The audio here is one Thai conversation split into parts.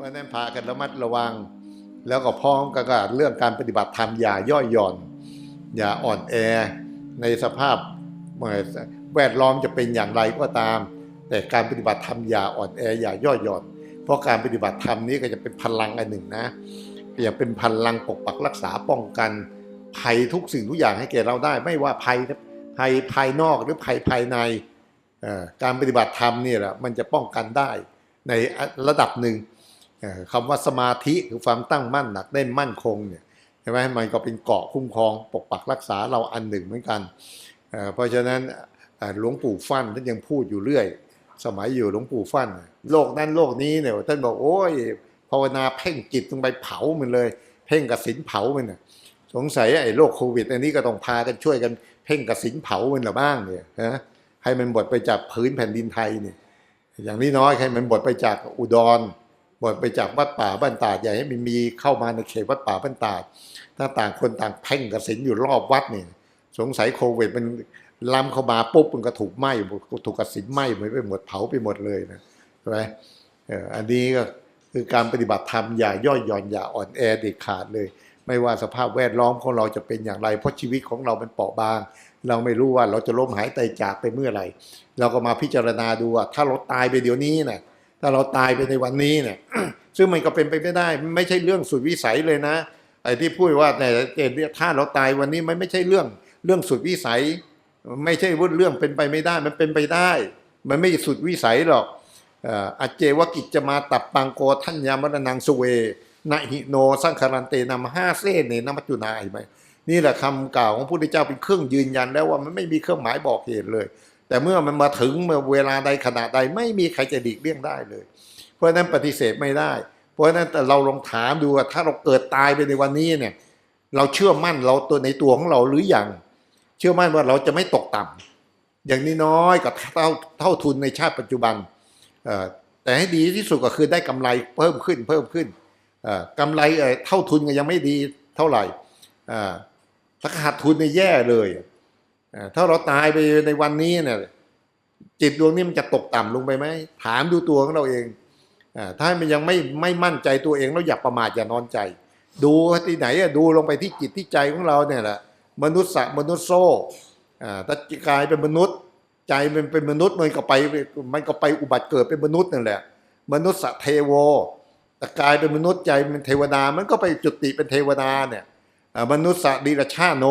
ราะฉะนั้นพากันระมัดระวัง แล้วก็พร้อมกันกับเรื่องการปฏิบัติธรรมอย่าย่อหย่อน อย่าอ่อนแอในสภาพเอ่อแวดล้อมจะเป็นอย่างไรก็ตาม แต่การปฏิบัติธรรมอย่าอ่อนแออย่าย่อหย่อน เพราะการปฏิบัติธรรมนี้ก็จะเป็นพลังอันหนึ่งนะอย่าเป็นพลังปกปักรักษาป้องกัน ภัยทุกสิ่งทุกอย่างให้แก่เราได้ ไม่ว่าภัยภัยภายนอกหรือภัยภายในการปฏิบัติธรรมนี่แหละมันจะป้องกันได้ในระดับหนึ่ง คำว่าสมาธิคือความตั้งมั่นหนักแน่นมั่นคงเนี่ยใช่ไหมมันก็เป็นเกาะคุ้มครองปกปักรักษาเราอันหนึ่งเหมือนกัน เพราะฉะนั้นหลวงปู่ฟั่นท่านยังพูดอยู่เรื่อย สมัยอยู่หลวงปู่ฟั่น โลกนั้นโลกนี้เนี่ยท่านบอกโอ้ยภาวนาเพ่งจิตลงไปเผามันเลย เพ่งกับสินเผามันน่ะสงสัยไอ้โรคโควิด อันนี้ก็ต้องพากันช่วยกันเพ่งกับสินเผามันละบ้างเนี่ยนะให้มันบดไปจากพื้นแผ่นดินไทยเนี่ยอย่างนี้น้อยให้มันบดไปจากอุดร บดไปจากวัดป่าบ้านตาดอย่าให้มันมีเข้ามาในเขตวัดป่าบ้านตาดถ้าต่างคนต่างเพ่งกับสินอยู่รอบวัดเนี่ยสงสัยโควิดมันล้ำเข้ามาปุ๊บมันก็ถูกไหม้ถูกกระสินไหม้ไปหมดเผาไปหมดเลยนะใช่ไหมเอออันนี้ก็คือการปฏิบัติธรรมอย่าย่อหย่อนอย่าอ่อนแอเด็ดขาดเลย ไม่ว่าสภาพแวดล้อมของเราจะเป็นอย่างไร เพราะชีวิตของเรามันเปราะบาง เราไม่รู้ว่าเราจะล้มหายตายจากไปเมื่อไหร่ เราก็มาพิจารณาดูว่าถ้าเราตายไปเดี๋ยวนี้น่ะ ถ้าเราตายไปในวันนี้เนี่ยซึ่งมันก็เป็นไปไม่ได้ ไม่ใช่เรื่องสุดวิสัยเลยนะไอ้ที่พูดว่าเนี่ยถ้าเราตายวันนี้มันไม่ใช่เรื่องเรื่องสุดวิสัย ไม่ใช่ว่าเรื่องเป็นไปไม่ได้มันเป็นไปได้ มันไม่สุดวิสัยหรอกอ่ออาเจวกิจจะมาตับปังโกทัญญามรนังสุเวนะหิโนสังคารันเตนำห้าเส้นเนนมัจจุนาเห็นไหมนี่แหละคำกล่าวของพระพุทธเจ้าเป็นเครื่องยืนยันแล้วว่ามันไม่มีเครื่องหมายบอกเหตุเลย แต่เมื่อมันมาถึงเมื่อเวลาใดขณะใดไม่มีใครจะดีกเลี่ยงได้เลย เพราะฉะนั้นปฏิเสธไม่ได้ เพราะฉะนั้นแต่เราลองถามดูว่าถ้าเราเกิดตายไปในวันนี้เนี่ย เราเชื่อมั่นเราตัวในตัวของเราหรือยังเชื่อมั่นว่าเราจะไม่ตกต่ำอย่างนี้น้อยกับเท่าเท่าทุนในชาติปัจจุบันแต่ให้ดีที่สุดก็คือได้กำไรเพิ่มขึ้นเพิ่มขึ้นเอ่อกำไรเท่าทุนก็ยังไม่ดีเท่าไหร่ถ้าขาดทุนในแย่เลย ถ้าเราตายไปในวันนี้เนี่ยจิตดวงนี้มันจะตกต่ำลงไปไหมถามดูตัวของเราเองถ้ามันยังไม่ไม่มั่นใจตัวเองแล้วอย่าประมาทอย่านอนใจ ดูที่ไหนดูลงไปที่จิตที่ใจของเราเนี่ยแหละมนุษย์สะมนุษย์โซ่ถ้ากายเป็นมนุษย์ ใจมันเป็นมนุษย์มันก็ไปมันก็ไปอุบัติเกิดเป็นมนุษย์นั่นแหละ มนุษย์สะเทโวแต่กายเป็นมนุษย์ใจเป็นเทวดา มันก็ไปจุติเป็นเทวดาเนี่ยมนุษย์สะดิรชาโน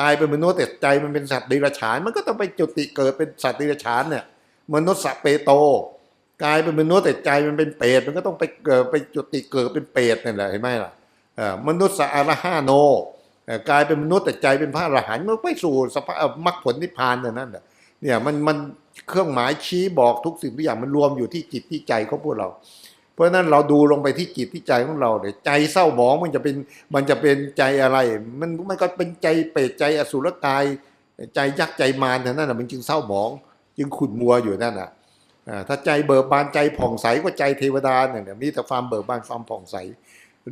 กลายเป็นมนุษย์แต่ใจมันเป็นสัตว์ดิรฉาน มันก็ต้องไปจุติเกิดเป็นสัตว์ดิรฉานเนี่ยมนุษย์สเปโตกลายเป็นมนุษย์แต่ใจมันเป็นเปรตมันก็ต้องไปเกิดไปจุติเกิดเป็นเปรตนั่แหละเห็นไหมล่ะมนุษย์สะอรหาโนกลายเป็นมนุษย์แต่ใจเป็นพระอรหันต์มันไม่สู่สภาพมรรคผลนิพพานเนี่ยนั่นแหละเนี่ยมันมันเครื่องหมายชี้บอกทุกสิ่งทุกอย่างมันรวมอยู่ที่จิตที่ใจของพวกเรา เพราะฉะนั้นเราดูลงไปที่จิตที่ใจของเราเนี่ยวใจเศร้าหมองมันจะเป็นมันจะเป็นใจอะไร มันมันก็เป็นใจเปรตใจอสุรกาย ใจยักษ์ใจมารเท่นั้นน่ะมันจึงเศร้าหมอง จึงขุ่นมัวอยู่นั่นน่ะถ้าใจเบิกบานใจผ่องใสก็ใจเทวดาเนี่ยมีแต่ความเบิกบานความผ่องใส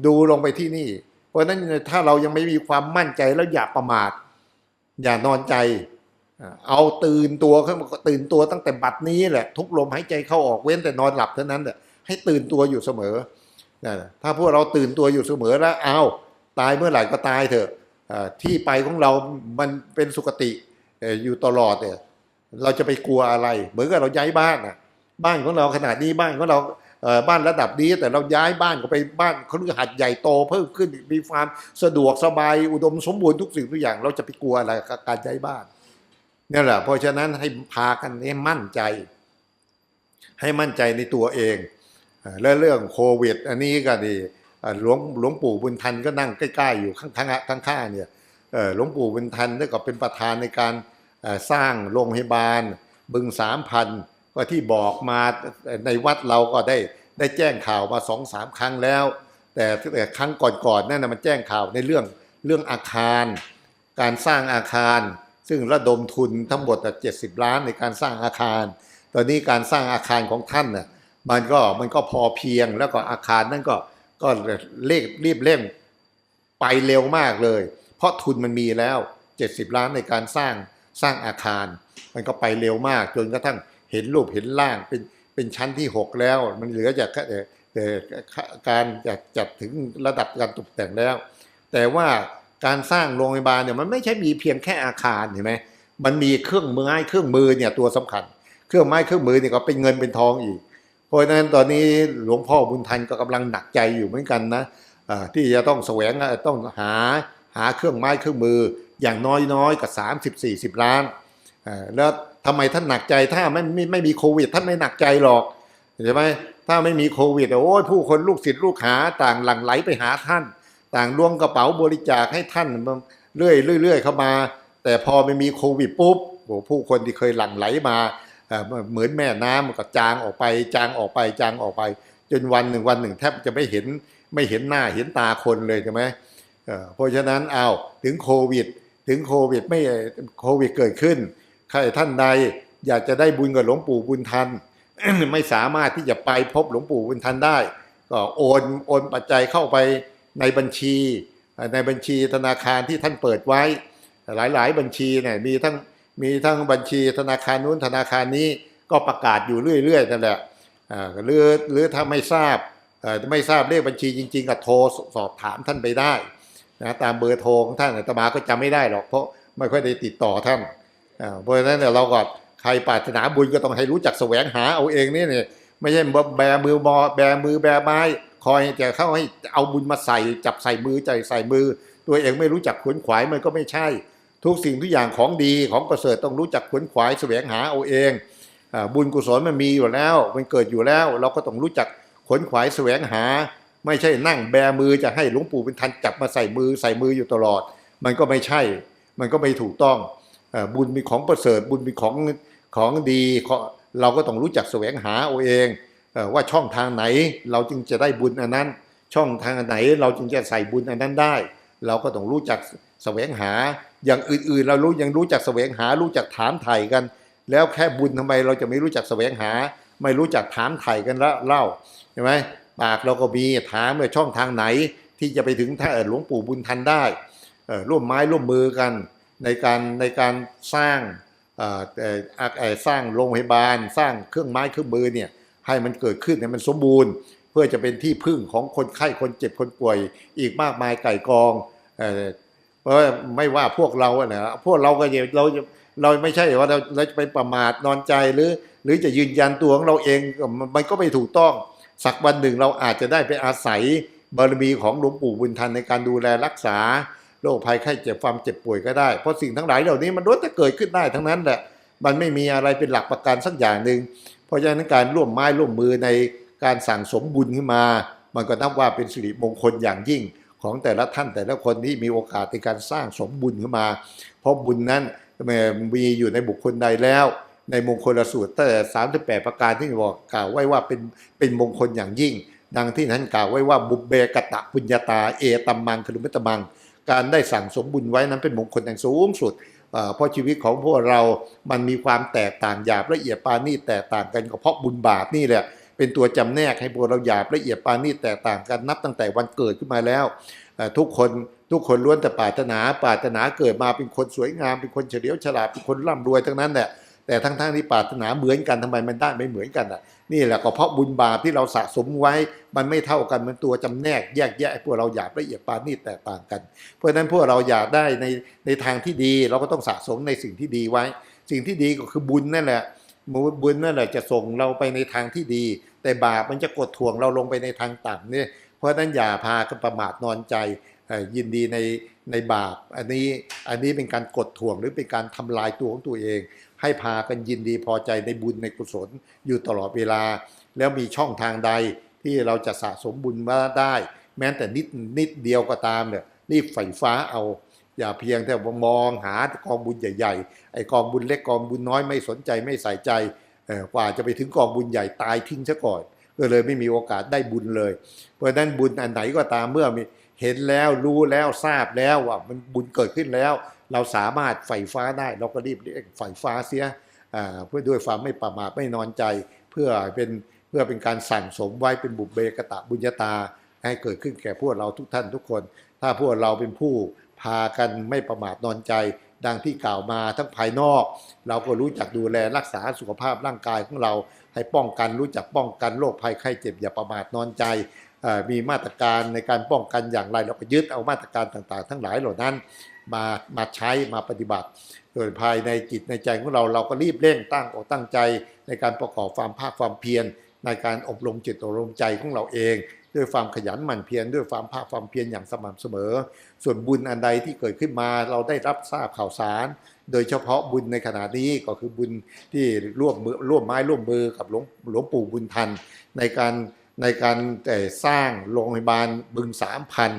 ดูลงไปที่นี่ เพราะฉะนั้นถ้าเรายังไม่มีความมั่นใจแล้วอย่าประมาท อย่านอนใจเอาตื่นตัวขึ้นมาตื่นตัวตั้งแต่บัดนี้แหละ ทุกลมหายใจเข้าออกเว้นแต่นอนหลับเท่านั้นแหละ ให้ตื่นตัวอยู่เสมอนะถ้าพวกเราตื่นตัวอยู่เสมอแล้วเอาตายเมื่อไหร่ก็ตายเถอะที่ไปของเรามันเป็นสุคติอยู่ตลอดเนี่ยเราจะไปกลัวอะไร เหมือนกับเราย้ายบ้านน่ะบ้านของเราขนาดนี้บ้านของเราบ้านระดับนี้แต่เราย้ายบ้านก็ไปบ้านเขาเรียกหัดใหญ่โตเพิ่มขึ้นมีความสะดวกสบายอุดมสมบูรณ์ทุกสิ่งทุกอย่าง เราจะไปกลัวอะไรกับการย้ายบ้านนี่แหละเพราะฉะนั้นให้พากันให้มั่นใจ ให้มั่นใจในตัวเอง และเรื่องโควิด อันนี้ก็ดีหลวงหลวงปู่บุญทันก็นั่งใกล้ๆอยู่ข้างๆข้างๆเนี่ยหลวงปู่บุญทันได้ก็เป็นประธานในการสร้างโรงพยาบาล บึงสามพันก็ที่บอกมาในวัดเราก็ได้ได้แจ้งข่าวมาสองสามครั้งแล้วแต่แต่ครั้งก่อนๆนั่นนะมันแจ้งข่าวในเรื่องเรื่องอาคาร การสร้างอาคาร ซึ่งระดมทุนทั้งหมดเจ็ดสิบล้านในการสร้างอาคาร ตอนนี้การสร้างอาคารของท่านน่ะ มันก็มันก็พอเพียงแล้วก็อาคารนั่นก็ก็เลขรีบเร่งไปเร็วมากเลย เพราะทุนมันมีแล้ว 70 ล้านในการสร้างสร้างอาคาร มันก็ไปเร็วมาก จนกระทั่งเห็นรูปเห็นร่างเป็นเป็นชั้นที่ 6 แล้ว มันเหลือจากแค่แต่การจัดจัดถึงระดับการตกแต่งแล้ว แต่ว่าการสร้างโรงพยาบาลเนี่ยมันไม่ใช่มีเพียงแค่อาคารเห็นไหมมันมีเครื่องมือเครื่องมือเนี่ยตัวสำคัญ เครื่องไม้เครื่องมือเนี่ยก็เป็นเงินเป็นทองอีก เพราะฉะนั้นตอนนี้หลวงพ่อบุญทันก็กำลังหนักใจอยู่เหมือนกันนะที่จะต้องแสวงต้องหาหาเครื่องไม้เครื่องมืออย่างน้อยๆกับ 30 40 ล้านแล้วทำไมท่านหนักใจถ้าไม่ไม่ไม่มีโควิด ท่านไม่หนักใจหรอกใช่ไหมถ้าไม่มีโควิดโอ้ยผู้คนลูกศิษย์ลูกหาต่างหลั่งไหลไปหาท่าน ต่างล้วงกระเป๋าบริจาคให้ท่านเรื่อยเรื่อยเข้ามา แต่พอไม่มีโควิดปุ๊บโอ้ผู้คนที่เคยหลั่งไหลมา เหมือนแม่น้ำมันก็จางออกไป จางออกไปจางออกไป จนวันหนึ่งวันหนึ่งแทบจะไม่เห็นไม่เห็นหน้าเห็นตาคนเลยใช่ไหมเอ่อเพราะฉะนั้นเอาถึงโควิด ถึงโควิดไม่โควิดเกิดขึ้นใครท่านใดอยากจะได้บุญกับหลวงปู่บุญทัน ไม่สามารถที่จะไปพบหลวงปู่บุญทันได้ ก็โอนโอนปัจจัยเข้าไปในบัญชี ในบัญชีธนาคารที่ท่านเปิดไว้ หลายๆ บัญชีเนี่ยมีทั้ง มีทั้งบัญชีธนาคารนู้นธนาคารนี้ก็ประกาศอยู่เรื่อยๆนั่นแหละหรือหรือถ้าไม่ทราบไม่ทราบเลขบัญชีจริง ๆ ก็โทรสอบถามท่านไปได้นะตามเบอร์โทรของท่านอาตมาก็จำไม่ได้หรอกเพราะไม่ค่อยได้ติดต่อท่านเพราะฉะนั้นเนี่ยเราก็ใครปรารถนาบุญก็ต้องให้รู้จักแสวงหาเอาเองนี่เนี่ยไม่ใช่แบมือมอแบมือแบไม้คอยจะเข้าให้เอาบุญมาใส่จับใส่มือใจใส่มือ ตัวเองไม่รู้จักขวนขวายมันก็ไม่ใช่ ทุกสิ่งทุกอย่างของดีของประเสริฐต้องรู้จักขวนขวายแสวงหาเอาเองอบุญกุศลมันมีอยู่แล้ว มันเกิดอยู่แล้ว เราก็ต้องรู้จักขวนขวายแสวงหา ไม่ใช่นั่งแบมือจะให้หลวงปู่เป็นทันจับมาใส่มือใส่มืออยู่ตลอด มันก็ไม่ใช่ มันก็ไม่ถูกต้องอบุญมีของประเสริฐ บุญมีของของดีเราก็ต้องรู้จักแสวงหาเอาเองว่าช่องทางไหนเราจึงจะได้บุญอันนั้น ช่องทางไหนเราจึงจะใส่บุญอันนั้นได้ เราก็ต้องรู้จักแสวงหา อย่างอื่นๆ เรารู้ยังรู้จักแสวงหา รู้จักถามไถ่กัน แล้วแค่บุญทำไมเราจะไม่รู้จักแสวงหา ไม่รู้จักถามไถ่กันละเล่าใช่ไหมปากเราก็มีถามว่าช่องทางไหนที่จะไปถึงท่าหลวงปู่บุญทันได้ร่วมไม้ร่วมมือกันในการในการสร้างสร้างโรงพยาบาล สร้างเครื่องไม้เครื่องมือเนี่ยให้มันเกิดขึ้นให้มันสมบูรณ์ เพื่อจะเป็นที่พึ่งของคนไข้คนเจ็บคนป่วย อีกมากมายไก่กอง ออไม่ว่าพวกเราอะนะพวกเราก็อย่าเราเราไม่ใช่ว่าเราเราจะไปประมาทนอนใจหรือ หรือจะยืนยันตัวของเราเองมันก็ไม่ถูกต้อง สักวันหนึ่งเราอาจจะได้ไปอาศัยบารมีของหลวงปู่บุญทันในการดูแลรักษาโรคภัยไข้เจ็บความเจ็บป่วยก็ได้ เพราะสิ่งทั้งหลายเหล่านี้มันล้วนแต่เกิดขึ้นได้ทั้งนั้นแหละมันไม่มีอะไรเป็นหลักประกันสักอย่างหนึ่งเพราะฉะนั้นการร่วมไม้ร่วมมือในการสั่งสมบุญขึ้นมา มันก็นับว่าเป็นสิริมงคลอย่างยิ่ง ของแต่ละท่านแต่ละคนที่มีโอกาสในการสร้างสมบุญขึ้นมา เพราะบุญนั้นมีอยู่ในบุคคลใดแล้ว ในมงคลสูตรตั้งแต่สามแปดประการที่บอกกล่าวไว้ว่าเป็นเป็นมงคลอย่างยิ่ง ดังที่นั้นกล่าวไว้ว่าบุเบกตะปุญญาตาเอตัมมังคลุมิตมัง การได้สั่งสมบุญไว้นั้นเป็นมงคลอย่างสูงสุดเพราะชีวิตของพวกเรา มันมีความแตกต่างหยาบละเอียดปานี่แตกต่างกันก็เพราะบุญบาปนี่แหละ เป็นตัวจำแนกให้พวกเราหยาบละเอียดปานนี่แตกต่างกันนับตั้งแต่วันเกิดขึ้นมาแล้ว ทุกคนทุกคนล้วนแต่ปรารถนาปรารถนาเกิดมาเป็นคนสวยงาม เป็นคนเฉลียวฉลาดเป็นคนร่ำรวยทั้งนั้นแหละแต่ทั้งๆที่ปรารถนาเหมือนกันทำไมมันได้ไม่เหมือนกันอะนี่แหละก็เพราะบุญบาปที่เราสะสมไว้ มันไม่เท่ากันมันตัวจำแนกแยกแยะพวกเราหยาบละเอียดปานนี่แตกต่างกัน เพราะฉะนั้นพวกเราอยากได้ในในทางที่ดี เราก็ต้องสะสมในสิ่งที่ดีไว้ สิ่งที่ดีก็คือบุญนั่นแหละบุญนั่นแหละจะส่งเราไปในทางที่ดี แต่บาปมันจะกดถ่วงเราลงไปในทางต่ำเนี่ยเพราะนั้นอย่าพากันประมาทนอนใจยินดีในในบาปอันนี้อันนี้เป็นการกดถ่วงหรือเป็นการทำลายตัวของตัวเอง ให้พากันยินดีพอใจในบุญในกุศลอยู่ตลอดเวลา แล้วมีช่องทางใดที่เราจะสะสมบุญมาได้ แม้แต่นิดนิดเดียวก็ตามเนี่ยรีบไฟฟ้าเอา อย่าเพียงแต่ว่ามองหากองบุญใหญ่ๆไอ้กองบุญเล็กกองบุญน้อยไม่สนใจไม่ใส่ใจ กว่าจะไปถึงกองบุญใหญ่ตายทิ้งซะก่อนก็เลยไม่มีโอกาสได้บุญเลย เพราะนั้นบุญอันไหนก็ตามเมื่อมีเห็นแล้วรู้แล้วทราบแล้วว่ามันบุญเกิดขึ้นแล้ว เราสามารถไฟฟ้าได้ เราก็รีบไฟฟ้าเสียเพื่อด้วยความไม่ประมาทไม่นอนใจ เพื่อเป็นเพื่อเป็นการสั่งสมไว้เป็นบุเบกตะบุญญาตา ให้เกิดขึ้นแก่พวกเราทุกท่านทุกคน ถ้าพวกเราเป็นผู้พากันไม่ประมาทนอนใจ ดังที่กล่าวมาทั้งภายนอก เราก็รู้จักดูแลรักษาสุขภาพร่างกายของเราให้ป้องกันรู้จักป้องกันโรคภัยไข้เจ็บอย่าประมาทนอนใจ มีมาตรการในการป้องกันอย่างไรเราก็ยึดเอามาตรการต่างๆ ทั้งหลายเหล่านั้นมามาใช้มาปฏิบัติ โดยภายในจิตในใจของเราเราก็รีบเร่งตั้งอกตั้งใจ ในการประกอบความภาคความเพียรในการอบรมจิตอบรมใจของเราเอง ด้วยความขยันหมั่นเพียรด้วยความภาคความเพียรอย่างสม่ำเสมอ ส่วนบุญอันใดที่เกิดขึ้นมาเราได้รับทราบข่าวสาร โดยเฉพาะบุญในขณะนี้ก็คือบุญที่ร่วมมือร่วมไม้ร่วมมือกับหลวงหลวงปู่บุญทัน ในการในการแต่สร้างโรงพยาบาลบึงสามพัน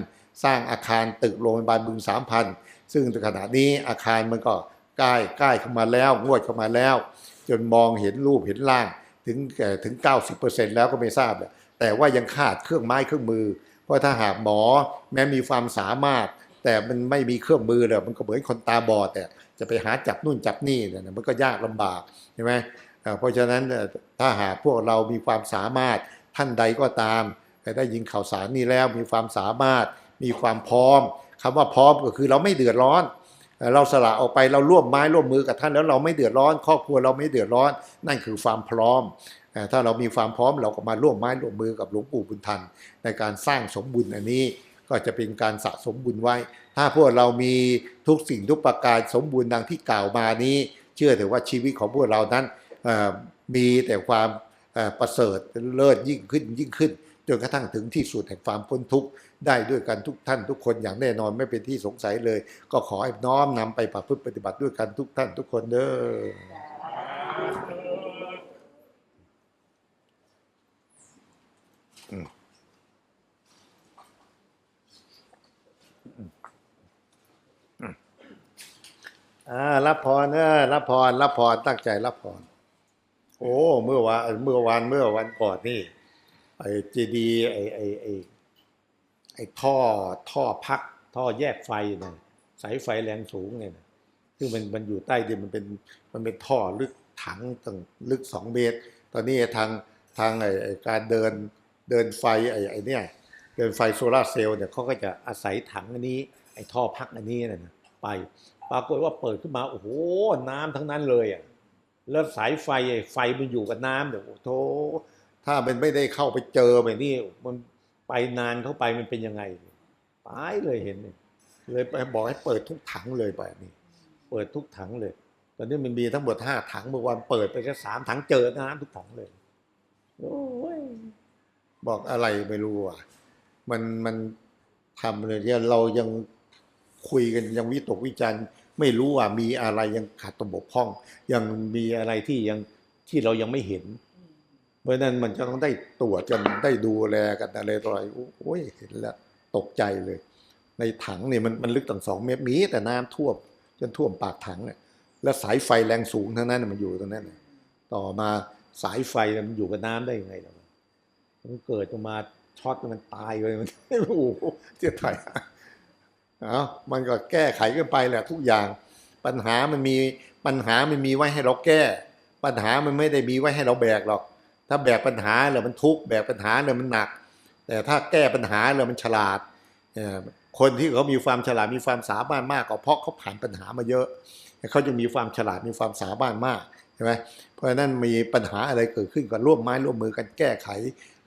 สร้างอาคารตึกโรงพยาบาลบึงสามพันซึ่งในขณะนี้อาคารมันก็ใกล้ใกล้เข้ามาแล้วงวดเข้ามาแล้ว จนมองเห็นรูปเห็นร่างถึงแก่ถึง 90%แล้วก็ไม่ทราบแหละ แต่ว่ายังขาดเครื่องไม้เครื่องมือ เพราะถ้าหากหมอแม้มีความสามารถ แต่มันไม่มีเครื่องมือเลยมันก็เหมือนคนตาบอดแต่จะไปหาจับนู่นจับนี่เนี่ยมันก็ยากลำบากใช่ไหมเพราะฉะนั้นถ้าหากพวกเรามีความสามารถท่านใดก็ตามแต่ได้ยินข่าวสารนี้แล้วมีความสามารถมีความพร้อมคำว่าพร้อมก็คือเราไม่เดือดร้อน เราสละออกไปเราร่วมไม้ร่วมมือกับท่านแล้วเราไม่เดือดร้อน ครอบครัวเราไม่เดือดร้อน นั่นคือความพร้อม ถ้าเรามีความพร้อมเราก็มาร่วมไม้ร่วมมือกับหลวงปู่บุญทัน ในการสร้างสมบุญอันนี้ก็จะเป็นการสะสมบุญไว้ ถ้าพวกเรามีทุกสิ่งทุกประการสมบูรณ์ดังที่กล่าวมานี้ เชื่อเถอะว่าชีวิตของพวกเรานั้นมีแต่ความประเสริฐเลิศยิ่งขึ้นยิ่งขึ้นจนกระทั่งถึงที่สุดแห่งความพ้นทุกข์ได้ด้วยกันทุกท่านทุกคนอย่างแน่นอนไม่เป็นที่สงสัยเลย ก็ขอให้น้อมนำไปประพฤติปฏิบัติด้วยกันทุกท่านทุกคนเด้อ อ่ารับพรเนอะรับพรรับพรตั้งใจรับพรโอ้เมื่อวานเมื่อวานเมื่อวันก่อนนี่ไอ้เจดีไอ้ไอ้ไอ้ไอ้ท่อท่อพัก ท่อแยกไฟเนี่ยสายไฟแรงสูงเนี่ยซึ่งมันมันอยู่ใต้ดินมันเป็นมันเป็นท่อลึกถังตั้งลึกสองเมตร ตอนนี้ทางทางไอ้ไอ้การเดิน เดินไฟไอ้ไอ้เนี่ยเดินไฟโซลาร์เซลล์เนี่ยเขาก็จะอาศัยถังอันนี้ ไอ้ท่อพักอันนี้นะไป ปรากฏว่าเปิดขึ้นมาโอ้โหน้ำทั้งนั้นเลยอะแล้วสายไฟไอไฟมันอยู่กับน้ำเดี๋ยวโอ้โธถ้ามันไม่ได้เข้าไปเจอแบบนี้มันไปนานเข้าไปมันเป็นยังไงตายเลยเห็นเลยไปบอกให้เปิดทุกถังเลยแบบนี้เปิดทุกถังเลย ตอนนี้มันมีทั้งหมดห้าถังเมื่อวานเปิดไปแค่สามถังเจอน้ำทุกถังเลยโอ้ย บอกอะไรไม่รู้อะ มันมันทำเลยเนี่เรายังคุยกันยังวิตกวิจารณ์ไม่รู้ว่ามีอะไรยังขาดตกบกพร่อง ยังมีอะไรที่ยังที่เรายังไม่เห็น เพราะนั้นมันจะต้องได้ตรวจกันได้ดูแลกันอะไรต่ออะไรโอ้ยเห็นแล้วตกใจเลย ในถังเนี่ยมันมันลึกตั้งสองเมตรมีแต่น้ำท่วมจนท่วมปากถังเนี่ยแล้วสายไฟแรงสูงทั้งนั้นมันอยู่ตรงนั้นต่อมาสายไฟมันอยู่กับน้ำได้ยังไงล่ะ มันเกิดมาช็อตมันตายเลยมันโอ้โหเจ็บไทยเอามันก็แก้ไขกันไปแหละทุกอย่าง ปัญหามันมีปัญหามันมีไว้ให้เราแก้ ปัญหามันไม่ได้มีไว้ให้เราแบกหรอก ถ้าแบกปัญหาแล้วมันทุกข์แบกปัญหาเนี่ยมันหนัก แต่ถ้าแก้ปัญหาแล้วมันฉลาดเออคนที่เขามีความฉลาดมีความสามารถมากก็เพราะเขาผ่านปัญหามาเยอะเขาจะมีความฉลาดมีความสามารถมาก ช่ไหมเพราะฉะนั้นมีปัญหาอะไรเกิดขึ้นก็ร่วมไม้ร่วมมือกันแก้ไข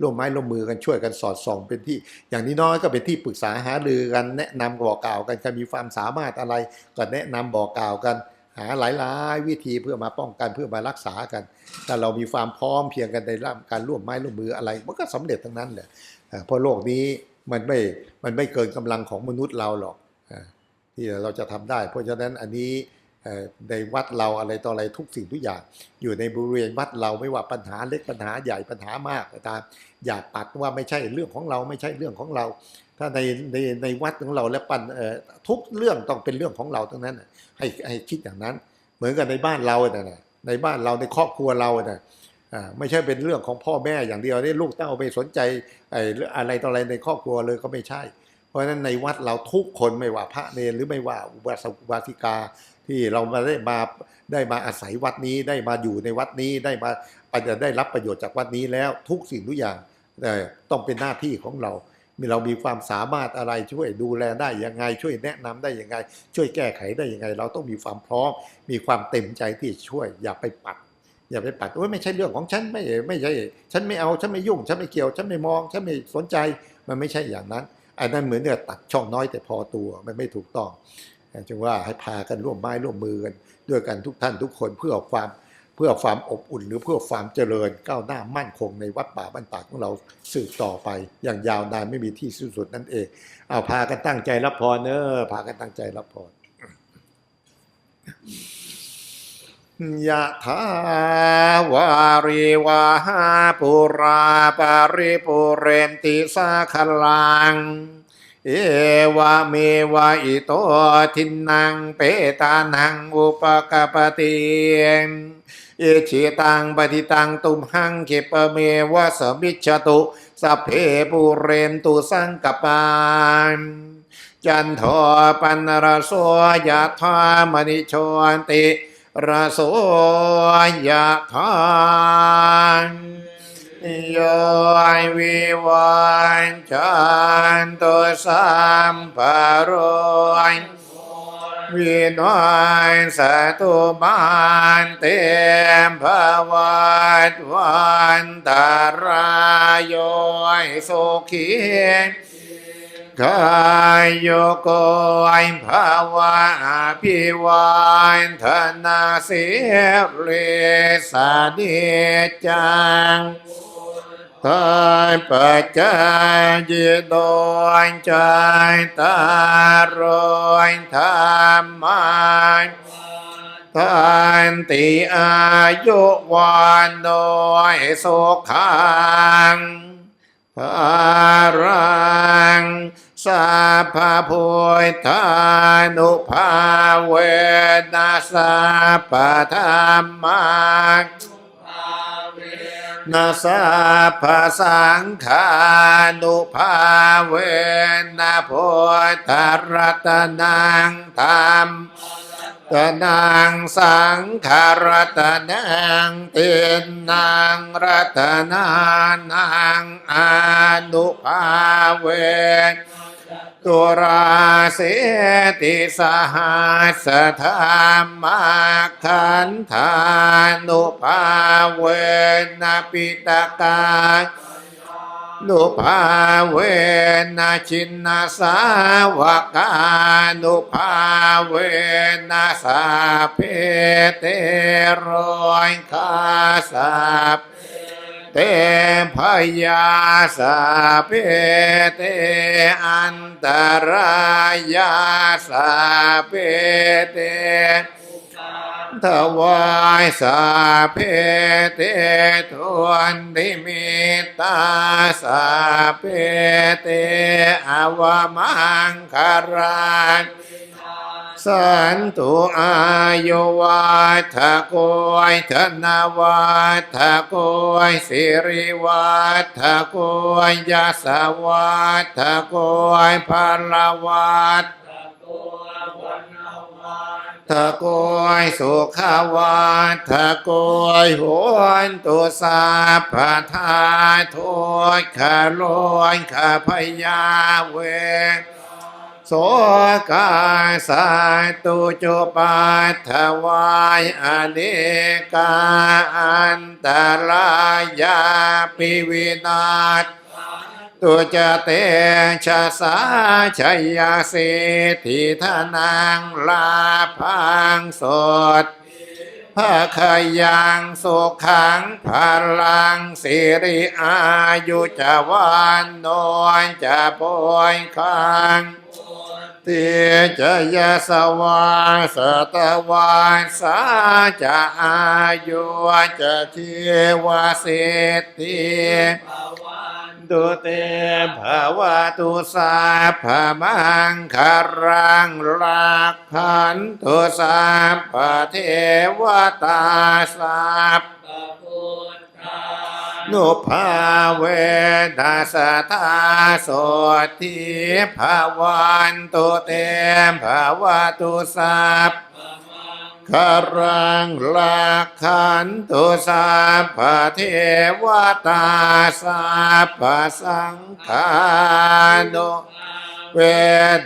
ร่วมไม้ร่วมมือกันช่วยกันสอดส่อง เป็นที่ อย่างนี้น้อยก็เป็นที่ปรึกษาหารือกันแนะนำบอกกล่าวกันใครมีความสามารถอะไรก็แนะนำบอกกล่าวกัน หาหลายๆ วิธีเพื่อมาป้องกันเพื่อมารักษากันถ้าเรามีความพร้อมเพียงกันในร่างการร่วมไม้ร่วมมืออะไรมันก็สำเร็จทั้งนั้นแหละเพราะโลกนี้มันไม่มันไม่เกินกำลังของมนุษย์เราหรอกที่เราจะทำได้ เพราะฉะนั้นอันนี้ ในวัดเราอะไรต่ออะไรทุกสิ่งทุกอย่าง อยู่ในบริเวณวัดเราไม่ว่าปัญหาเล็กปัญหาใหญ่ปัญหามากตามอย่าปัดว่าไม่ใช่เรื่องของเราไม่ใช่เรื่องของเรา ถ้าในในในวัดของเราและปัญเอ่อทุกเรื่องต้องเป็นเรื่องของเราทั้งนั้นให้ให้คิดอย่างนั้น เหมือนกับในบ้านเราเนี่ยในบ้านเราในครอบครัวเราเนี่ยอ่าไม่ใช่เป็นเรื่องของพ่อแม่อย่างเดียวนี่ลูกเต้าไปสนใจไอเรื่องอะไรต่ออะไรในครอบครัวเลยก็ไม่ใช่ เพราะฉะนั้นในวัดเราทุกคนไม่ว่าพระเนรหรือไม่ว่าอุบาสกอุบาสิกา ที่เรามาได้มาได้มาอาศัยวัดนี้ได้มาอยู่ในวัดนี้ได้มาไปได้รับประโยชน์จากวัดนี้แล้วทุกสิ่งทุกอย่างต้องเป็นหน้าที่ของเรา มีเรามีความสามารถอะไรช่วยดูแลได้ยังไง ช่วยแนะนำได้ยังไง ช่วยแก้ไขได้ยังไง เราต้องมีความพร้อม มีความเต็มใจที่ช่วย อย่าไปปัด อย่าไปปัดโอ้ยไม่ใช่เรื่องของฉันไม่ไม่ใช่ ฉันไม่เอาฉันไม่ยุ่ง ฉันไม่เกี่ยว ฉันไม่มอง ฉันไม่สนใจมันไม่ใช่อย่างนั้นอันนั้นเหมือนเนี่ยตัดช่องน้อยแต่พอตัวมันไม่ถูกต้อง จึงว่าให้พากันร่วมไม้ร่วมมือกันด้วยกันทุกท่านทุกคนเพื่อความเพื่อความอบอุ่น หรือเพื่อความเจริญก้าวหน้ามั่นคงในวัดป่าบ้านตากของเราสืบต่อไป อย่างยาวนานไม่มีที่สิ้นสุดนั่นเองเอาพากันตั้งใจรับพรเนอะพากันตั้งใจรับพรยะถาวาริวาหาปุราปาริปุเรนติสาคลัง เอวะเมวะอิโตทินังเปตานังอุปกปปติเอชิตังปฏิตังตุมหังเขปเมวะสมิจฉตุสัพเพปุเรนตุสังกปานจันโทปันรโสยะธามณิโชติรโสยะธา โยวิวันจันตุสัมปโรยวินวันสตุบานเตมภวัตวันตารายโยสุขีกายโยโกยภาวะอภิวันธนาสิริสานิจัง ตายปัจจายโดยใจตารอยธรรมายทานติอายุวันโดยสุขังภารังสัพพะพุทธานุภาเวนัสสะปะธรรมา นาสาภาสังขานุภาเวนะโพธรัตนังธรรมตนังสังขารตนังเตนนังรัตนานังอนุภาเว ตุราเสติสหัสธรรมาขันธานุภาเวนะปิตกานุภาเวนะชินนาสาวกานุภาเวนะสาเพเตโรยคาสัพ เตพยาสาเพเตอันตรายาสาเพเตถวายสาเพเตทวนดิมิตาสาเพเตอวมังคารัน สันตุอายุวัฏโกยธนวัฏโกยสิริวัฏโกยยาสวัฏโกยพลวัฏทะโกยสุขวัฏทะโกยโหนตุสาพทาโทษขลอยขพยาเว โสกาสาตุจุปัฏฐวายอเนกาอันตรายาปิวินาศตุจเตชะสาชัยาสิทธิธนังลาพังสดพระขยังสุขังพลังสิริอายุจะวันโนนจะปอยคัง ตจะยะสวาสตวาสาจะอายุจะเทวสิทธิตุเตภาวะตุสาพมังคารังลักขันตุสาพเทวตาสัพ นุภาเวนัสธาโสทิภาวันตุเตมภาวตุสัพคารังลาขันตุสาพเทวตาสาพสังฆานุเว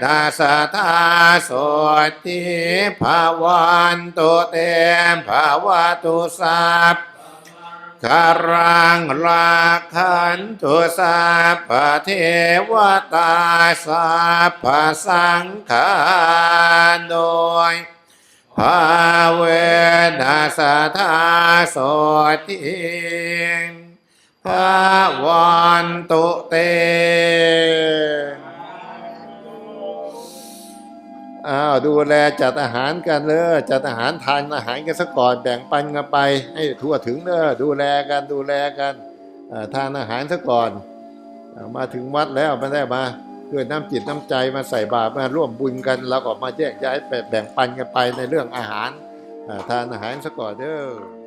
ทัสทาโสติภาวันตุเตมภาวตุสัพ คารังลาขันตุสัพเทวตาสัพสังฆาโดยภาเวนัสทาโสติภาวันตุเต อ้าวดูแลจัดอาหารกันเลยจัดอาหารทานอาหารกันสักก่อนแบ่งปันกันไป ให้ทั่วถึงเลอดูแลกันดูแลกันทานอาหารสักก่อน มาถึงวัดแล้วมาได้มาด้วยน้ำจิตน้ำใจมาใส่บาตรมาร่วมบุญกันแล้วก็มาแยกย้ายแบ่งปันกันไปในเรื่องอาหารทานอาหารสักก่อนเด้อ